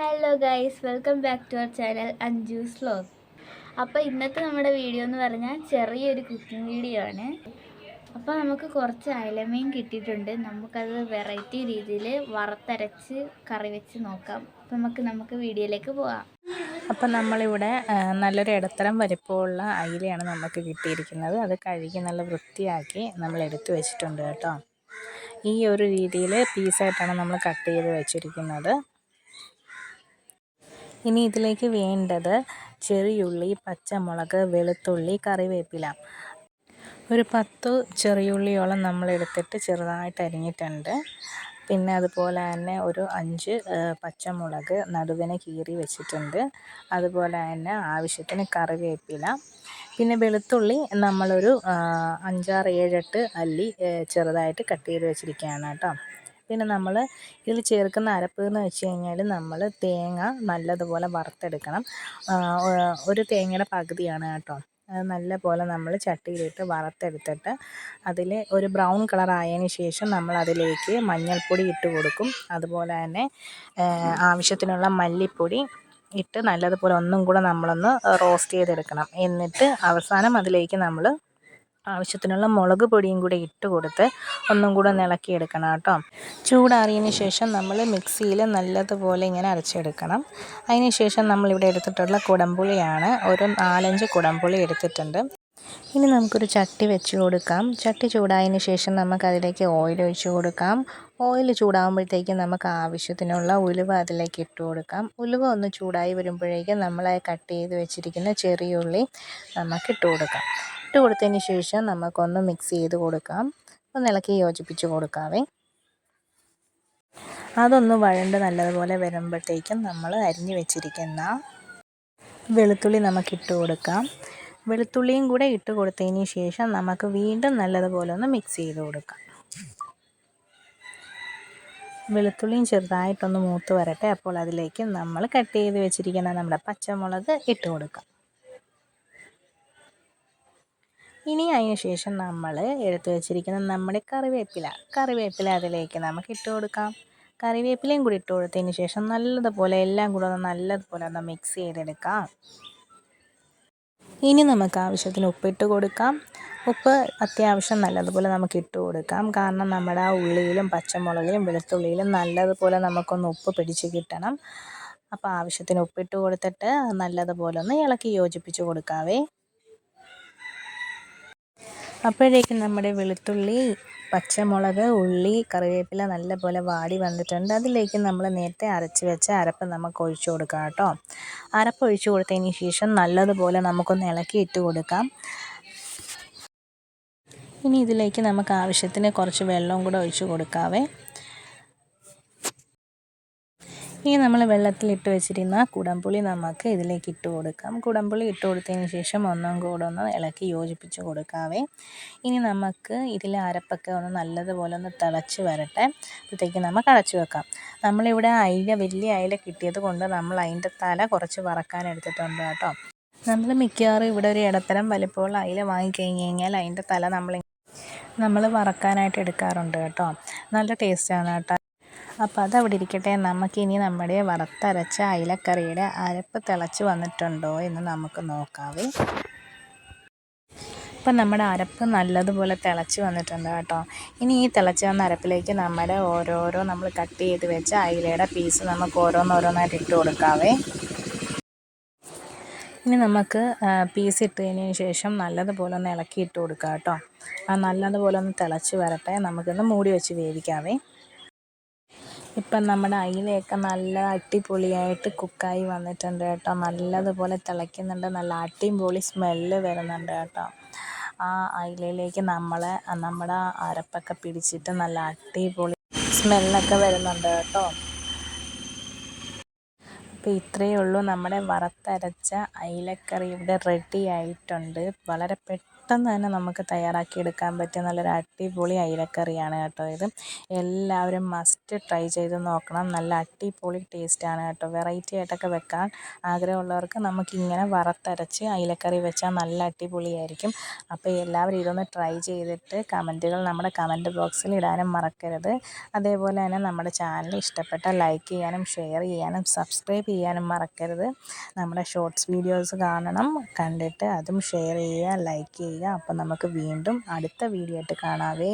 Hello guys welcome back to our channel Anju's vlog അപ്പോൾ ഇന്നത്തെ നമ്മുടെ വീഡിയോ എന്ന് പറഞ്ഞാൽ ചെറിയൊരു കുക്കിംഗ് വീഡിയോ ആണ്. അപ്പോൾ നമുക്ക് കുറച്ച് അയലമീൻ കിട്ടിയിട്ടുണ്ട്. നമുക്കത് വെറൈറ്റി രീതിയിൽ വറുത്തരച്ച് കറി വെച്ച് നോക്കാം. അപ്പോൾ നമുക്ക് നമുക്ക് വീഡിയോയിലേക്ക് പോവാം. അപ്പം നമ്മളിവിടെ നല്ലൊരു ഇടത്തരം വലിപ്പമുള്ള അയിലയാണ് നമുക്ക് കിട്ടിയിരിക്കുന്നത്. അത് കഴുകി നല്ല വൃത്തിയാക്കി നമ്മൾ എടുത്തു വെച്ചിട്ടുണ്ട് കേട്ടോ. ഈ ഒരു രീതിയിൽ പീസായിട്ടാണ് നമ്മൾ കട്ട് ചെയ്ത് വെച്ചിരിക്കുന്നത്. ഇനി ഇതിലേക്ക് വേണ്ടത് ചെറിയുള്ളി പച്ചമുളക് വെളുത്തുള്ളി കറിവേപ്പില. ഒരു പത്ത് ചെറിയുള്ളിയോളം നമ്മൾ എടുത്തിട്ട് ചെറുതായിട്ട് അരിഞ്ഞിട്ടുണ്ട്. പിന്നെ അതുപോലെ തന്നെ ഒരു അഞ്ച് പച്ചമുളക് നടുവിന് കീറി വെച്ചിട്ടുണ്ട്. അതുപോലെ തന്നെ ആവശ്യത്തിന് കറിവേപ്പില. പിന്നെ വെളുത്തുള്ളി നമ്മളൊരു അഞ്ചാറ് ഏഴെട്ട് അല്ലി ചെറുതായിട്ട് കട്ട് ചെയ്ത് വെച്ചിരിക്കുകയാണ് കേട്ടോ. പിന്നെ നമ്മൾ ഇതിൽ ചേർക്കുന്ന അരപ്പ് എന്ന് വെച്ച് കഴിഞ്ഞാൽ നമ്മൾ തേങ്ങ നല്ലതുപോലെ വറുത്തെടുക്കണം. ഒരു തേങ്ങയുടെ പകുതിയാണ് കേട്ടോ. അത് നല്ല പോലെ നമ്മൾ ചട്ടിയിലിട്ട് വറുത്തെടുത്തിട്ട് അതിൽ ഒരു ബ്രൗൺ കളർ ആയതിന് ശേഷം നമ്മൾ അതിലേക്ക് മഞ്ഞൾപ്പൊടി ഇട്ട് കൊടുക്കും. അതുപോലെ തന്നെ ആവശ്യത്തിനുള്ള മല്ലിപ്പൊടി ഇട്ട് നല്ലതുപോലെ ഒന്നും കൂടെ നമ്മളൊന്ന് റോസ്റ്റ് ചെയ്തെടുക്കണം. എന്നിട്ട് അവസാനം അതിലേക്ക് നമ്മൾ ആവശ്യത്തിനുള്ള മുളക് പൊടിയും കൂടി ഇട്ട് കൊടുത്ത് ഒന്നും കൂടെ ഇളക്കിയെടുക്കണം കേട്ടോ. ചൂടാറിയതിന് ശേഷം നമ്മൾ മിക്സിയിൽ നല്ലതുപോലെ ഇങ്ങനെ അരച്ചെടുക്കണം. അതിന് ശേഷം നമ്മളിവിടെ എടുത്തിട്ടുള്ള കുടംപുളിയാണ്. ഒരു നാലഞ്ച് കുടംപുളി എടുത്തിട്ടുണ്ട്. ഇനി നമുക്കൊരു ചട്ടി വെച്ച് കൊടുക്കാം. ചട്ടി ചൂടായതിന് ശേഷം നമുക്ക് അതിലേക്ക് ഓയിൽ ഒഴിച്ച് കൊടുക്കാം. ഓയിൽ ചൂടാകുമ്പോഴത്തേക്കും നമുക്ക് ആവശ്യത്തിനുള്ള ഉലുവ അതിലേക്ക് ഇട്ട് കൊടുക്കാം. ഉലുവ ഒന്ന് ചൂടായി വരുമ്പോഴേക്കും നമ്മളെ കട്ട് ചെയ്ത് വെച്ചിരിക്കുന്ന ചെറിയ ഉള്ളി നമുക്ക് ഇട്ട് കൊടുക്കാം. ഇട്ട് കൊടുത്തതിന് ശേഷം നമുക്കൊന്ന് മിക്സ് ചെയ്ത് കൊടുക്കാം. ഒന്ന് ഇളക്കി യോജിപ്പിച്ച് കൊടുക്കാവേ. അതൊന്ന് വഴണ്ട് നല്ലതുപോലെ വരുമ്പോഴത്തേക്കും നമ്മൾ അരിഞ്ഞു വെച്ചിരിക്കുന്ന വെളുത്തുള്ളി നമുക്ക് ഇട്ട് കൊടുക്കാം. വെളുത്തുള്ളിയും കൂടെ ഇട്ട് കൊടുത്തതിന് ശേഷം നമുക്ക് വീണ്ടും നല്ലതുപോലെ ഒന്ന് മിക്സ് ചെയ്ത് കൊടുക്കാം. വെളുത്തുള്ളിയും ചെറുതായിട്ടൊന്ന് മൂത്ത് വരട്ടെ. അപ്പോൾ അതിലേക്ക് നമ്മൾ കട്ട് ചെയ്ത് വെച്ചിരിക്കുന്ന നമ്മുടെ പച്ചമുളക് ഇട്ട് കൊടുക്കാം. ഇനി അതിന് ശേഷം നമ്മൾ എടുത്തു വെച്ചിരിക്കുന്ന നമ്മുടെ കറിവേപ്പില. കറിവേപ്പില അതിലേക്ക് നമുക്ക് ഇട്ട് കൊടുക്കാം. കറിവേപ്പിലയും കൂടി ഇട്ട് കൊടുത്തതിന് ശേഷം നല്ലതുപോലെ എല്ലാം കൂടെ ഒന്ന് നല്ലതുപോലെ ഒന്ന് മിക്സ് ചെയ്തെടുക്കാം. ഇനി നമുക്ക് ആവശ്യത്തിന് ഉപ്പിട്ട് കൊടുക്കാം. ഉപ്പ് അത്യാവശ്യം നല്ലതുപോലെ നമുക്ക് ഇട്ട് കൊടുക്കാം. കാരണം നമ്മുടെ ആ ഉള്ളിയിലും പച്ചമുളകിലും വെളുത്തുള്ളിയിലും നല്ലതുപോലെ നമുക്കൊന്ന് ഉപ്പ് പിടിച്ച് കിട്ടണം. അപ്പോൾ ആവശ്യത്തിന് ഉപ്പിട്ട് കൊടുത്തിട്ട് നല്ലതുപോലെ ഒന്ന് ഇളക്കി യോജിപ്പിച്ച് കൊടുക്കാവേ. അപ്പോഴേക്കും നമ്മുടെ വെളുത്തുള്ളി പച്ചമുളക് ഉള്ളി കറിവേപ്പില നല്ലപോലെ വാടി വന്നിട്ടുണ്ട്. അതിലേക്ക് നമ്മൾ നേരത്തെ അരച്ച് വെച്ച അരപ്പ് നമുക്ക് ഒഴിച്ചു കൊടുക്കാം കേട്ടോ. അരപ്പ് ഒഴിച്ചു കൊടുത്തതിന് ശേഷം നല്ലതുപോലെ നമുക്കൊന്ന് ഇളക്കി ഇട്ട് കൊടുക്കാം. ഇനി ഇതിലേക്ക് നമുക്ക് ആവശ്യത്തിന് കുറച്ച് വെള്ളവും കൂടെ ഒഴിച്ചു കൊടുക്കാവേ. ഇനി നമ്മൾ വെള്ളത്തിലിട്ട് വെച്ചിരുന്ന കുടംപുളി നമുക്ക് ഇതിലേക്ക് ഇട്ട് കൊടുക്കാം. കുടംപുളി ഇട്ട് കൊടുത്തതിന് ശേഷം ഒന്നും കൂടെ ഒന്ന് ഇളക്കി യോജിപ്പിച്ച് കൊടുക്കാവേ. ഇനി നമുക്ക് ഇതിലെ അരപ്പൊക്കെ ഒന്ന് നല്ലതുപോലെ ഒന്ന് തിളച്ച് വരട്ടെ. അപ്പോഴത്തേക്ക് നമുക്ക് അടച്ചു വെക്കാം. നമ്മളിവിടെ അയില വലിയ അയില കിട്ടിയത് കൊണ്ട് നമ്മൾ അതിന്റെ തല കുറച്ച് വറക്കാൻ എടുത്തിട്ടുണ്ട് കേട്ടോ. നമ്മൾ മിക്കവാറും ഇവിടെ ഒരു ഇടത്തരം വലിപ്പമുള്ള അയില വാങ്ങിക്കഴിഞ്ഞ് കഴിഞ്ഞാൽ അതിന്റെ തല നമ്മൾ നമ്മൾ വറക്കാനായിട്ട് എടുക്കാറുണ്ട് കേട്ടോ. നല്ല ടേസ്റ്റാണ് കേട്ടോ. അപ്പോൾ അതവിടെ ഇരിക്കട്ടെ. നമുക്കിനി നമ്മുടെ വറുത്തരച്ച അയിലക്കറിയുടെ അരപ്പ് തിളച്ച് വന്നിട്ടുണ്ടോ എന്ന് നമുക്ക് നോക്കാവേ. അപ്പം നമ്മുടെ അരപ്പ് നല്ലതുപോലെ തിളച്ച് വന്നിട്ടുണ്ട് കേട്ടോ. ഇനി ഈ തിളച്ച് വന്ന അരപ്പിലേക്ക് നമ്മുടെ ഓരോരോ നമ്മൾ കട്ട് ചെയ്ത് വെച്ച അയിലയുടെ പീസ് നമുക്ക് ഓരോന്നോരോന്നായിട്ട് ഇട്ട് കൊടുക്കാവേ. ഇനി നമുക്ക് പീസ് ഇട്ടതിന് ശേഷം നല്ലതുപോലെ ഒന്ന് ഇളക്കി ഇട്ട് കൊടുക്കാം കേട്ടോ. ആ നല്ലതുപോലെ ഒന്ന് തിളച്ച് വരട്ടെ. നമുക്കൊന്ന് മൂടി വെച്ച് വേവിക്കാവേ. ഇപ്പം നമ്മുടെ അയിലയൊക്കെ നല്ല അടിപൊളിയായിട്ട് കുക്കായി വന്നിട്ടുണ്ട് കേട്ടോ. നല്ലതുപോലെ തിളയ്ക്കുന്നുണ്ട്. നല്ല അടിപൊളി സ്മെല്ല് വരുന്നുണ്ട് കേട്ടോ. ആ അയിലയിലേക്ക് നമ്മൾ നമ്മുടെ അരപ്പൊക്കെ പിടിച്ചിട്ട് നല്ല അടിപൊളി സ്മെല്ലൊക്കെ വരുന്നുണ്ട് കേട്ടോ. അപ്പോൾ ഇത്രയേ ഉള്ളൂ. നമ്മുടെ വറുത്തരച്ച അയിലക്കറി ഇവിടെ റെഡി ആയിട്ടുണ്ട്. വളരെ പെട്ടെന്ന് പെട്ടെന്ന് തന്നെ നമുക്ക് തയ്യാറാക്കി എടുക്കാൻ പറ്റിയ നല്ലൊരു അടിപൊളി അയിലക്കറിയാണ് കേട്ടോ ഇത്. എല്ലാവരും മസ്റ്റ് ട്രൈ ചെയ്ത് നോക്കണം. നല്ല അടിപൊളി ടേസ്റ്റാണ് കേട്ടോ. വെറൈറ്റി ആയിട്ടൊക്കെ വെക്കാൻ ആഗ്രഹമുള്ളവർക്ക് നമുക്കിങ്ങനെ വറുത്തരച്ച് അയിലക്കറി വെച്ചാൽ നല്ല അടിപൊളിയായിരിക്കും. അപ്പോൾ എല്ലാവരും ഇതൊന്ന് ട്രൈ ചെയ്തിട്ട് കമന്റുകൾ നമ്മുടെ കമന്റ് ബോക്സിൽ ഇടാനും മറക്കരുത്. അതേപോലെ തന്നെ നമ്മുടെ ചാനൽ ഇഷ്ടപ്പെട്ട ലൈക്ക് ചെയ്യാനും ഷെയർ ചെയ്യാനും സബ്സ്ക്രൈബ് ചെയ്യാനും മറക്കരുത്. നമ്മുടെ ഷോർട്സ് വീഡിയോസ് കാണണം കണ്ടിട്ട് അതും ഷെയർ ചെയ്യുക ലൈക്ക് ചെയ്യുക. അപ്പോൾ നമുക്ക് വീണ്ടും അടുത്ത വീഡിയോ ആയിട്ട് കാണാവേ.